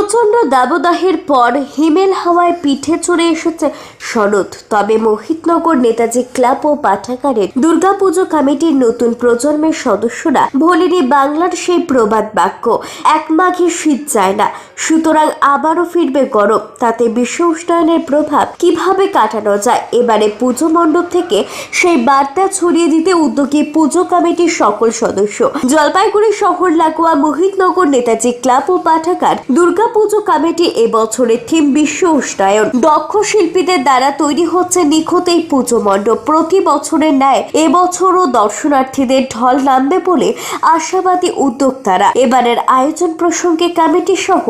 প্রচণ্ড দাবদাহের পর হিমেল হাওয়ায় পিঠে চড়ে এসেছে শরৎ। তবে মোহিতনগর নেতাজি ক্লাব ও পাঠাগারের দুর্গাপুজো কমিটির নতুন প্রজন্মের সদস্যরা ভোলেনি বাংলার সেই প্রবাদ বাক্য, এক মাঘে শীত যায় না, সুতরাং আবারও ফিরবে গরম। তাতে বিশ্ব উষ্ণায়নের প্রভাব কীভাবে কাটানো যায়? এবারে পুজো মণ্ডপ থেকে সেই বার্তা ছড়িয়ে দিতে উদ্যোগী পুজো কমিটির সকল সদস্য। জলপাইগুড়ি শহর লাগোয়া মোহিতনগর নেতাজি ক্লাব ও পাঠাগার দুর্গাপুজো কমিটি এবছরের থিম বিশ্ব উষ্ণায়ন। দক্ষ শিল্পীদের দ্বারা তৈরি হচ্ছে নিখুঁত এই পুজো মণ্ডপ। প্রতি বছরের ন্যায় এবছরও দর্শনার্থীদের ঢল নামবে বলে আশাবাদী উদ্যোক্তারা। এবারের আয়োজন প্রসঙ্গে কমিটি সহ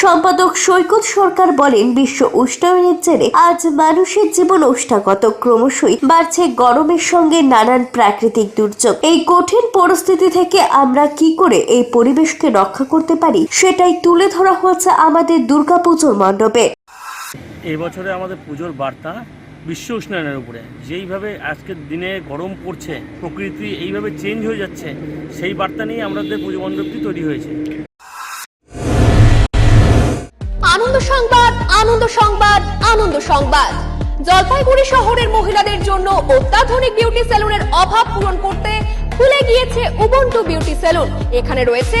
সম্পাদক সৈকত সরকার বলেন, বিশ্ব উষ্ণায়নের জেরে আজ মানুষের জীবন উষ্ণাগত। ক্রমশই বাড়ছে গরমের সঙ্গে নানান প্রাকৃতিক দুর্যোগ। এই কঠিন পরিস্থিতি থেকে আমরা কি করে এই পরিবেশকে রক্ষা করতে পারি, সেটাই তুলে ধরা হয়েছে আমাদের দুর্গাপুজোর মণ্ডপে। এই বছরে আমাদের পুজোর বার্তা বিশ্ব উষ্ণায়নের উপরে। যেইভাবে আজকের দিনে গরম পড়ছে প্রকৃতি এইভাবে চেঞ্জ হয়ে যাচ্ছে সেই বার্তা নিয়ে আমাদের পুজো মণ্ডপটি তৈরি হয়েছে। আনন্দ সংবাদ আনন্দ সংবাদ আনন্দ সংবাদ। জলপাইগুড়ি শহরের মহিলাদের জন্য অত্যাধুনিক বিউটি সেলুনের অভাব পূরণ করতে খুলে গিয়েছে উবন্টু বিউটি সেলুন। এখানে রয়েছে